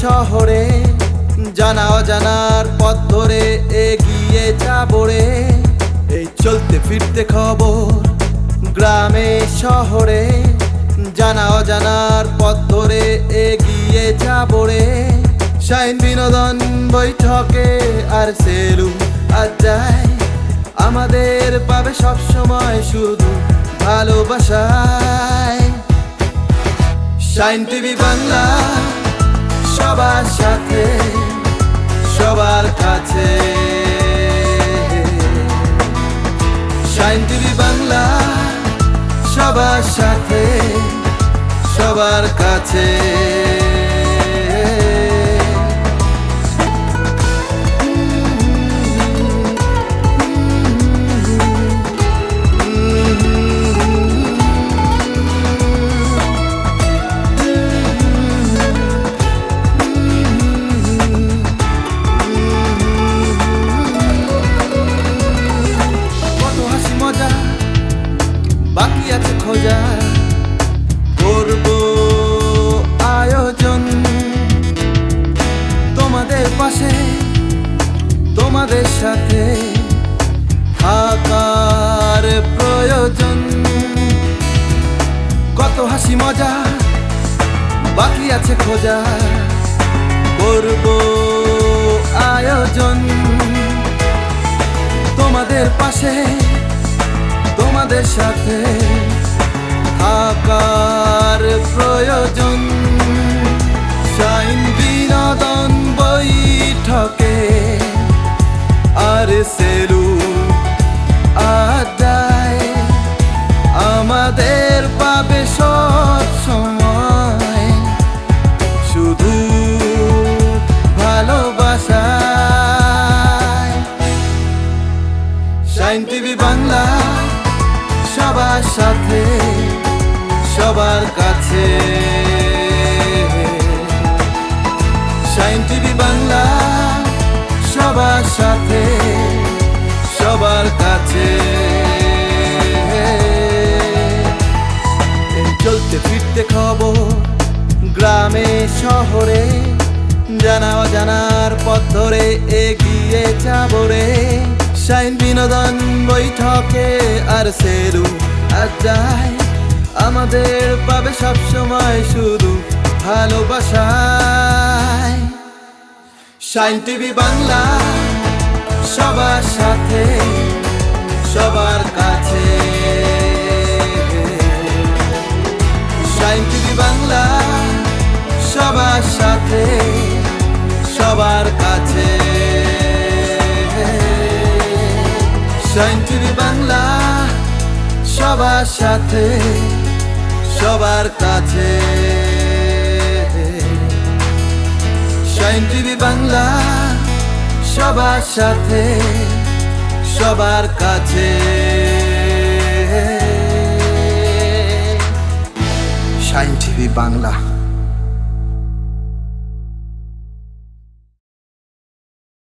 শহরে, জানা অজানার পথ ধরে এগিয়ে যাব রে। এই চলতে ফিরতে খবর, গ্রামে, শহরে, জানা অজানার পথ ধরে এগিয়ে যাব রে। শাইন বিনোদন বৈঠকে আর সেলু আজ যায় আমাদের পাবে সব সময় শুধু ভালোবাসায়। শাইন টিভি বাংলা সবার সাথে সবার কাছে। শাইন টিভি বাংলা সবার সাথে সবার কাছে। তোমাদের সাথে থাকার প্রয়োজন। কত হাসি মজা বাকি আছে খোঁজা। করব আয়োজন। তোমাদের পাশে, তোমাদের সাথে থাকার প্রয়োজন। শাইন বিনোদন বৈঠকে আর সেলু আড্ডায় আমাদের পাবে সব সময়। শুধু ভালোবাসায়। শাইন টিভি বাংলা, সবার সাথে, সবার কাছে। শাইন টিভি বাংলা, সবার সাথে। সবার কাছে। চলতে ফিরতে খবর গ্রামে, শহরে, জানা অজানার পথ ধরে এগিয়ে যাব রে। শাইন বিনোদন বৈঠকে আর সেরু আর যায় আমাদের পাবে সব সময় শুধু ভালোবাসায়। শাইন টিভি বাংলা সবার সাথে, সবার কাছে। শাইন বাংলা, সবার সাথে, সবার কাছে। শাইন বাংলা, সবার সাথে, সবার কাছে। শাইন বাংলা সবার সাথে সবার কাছে। Shine TV Bangla.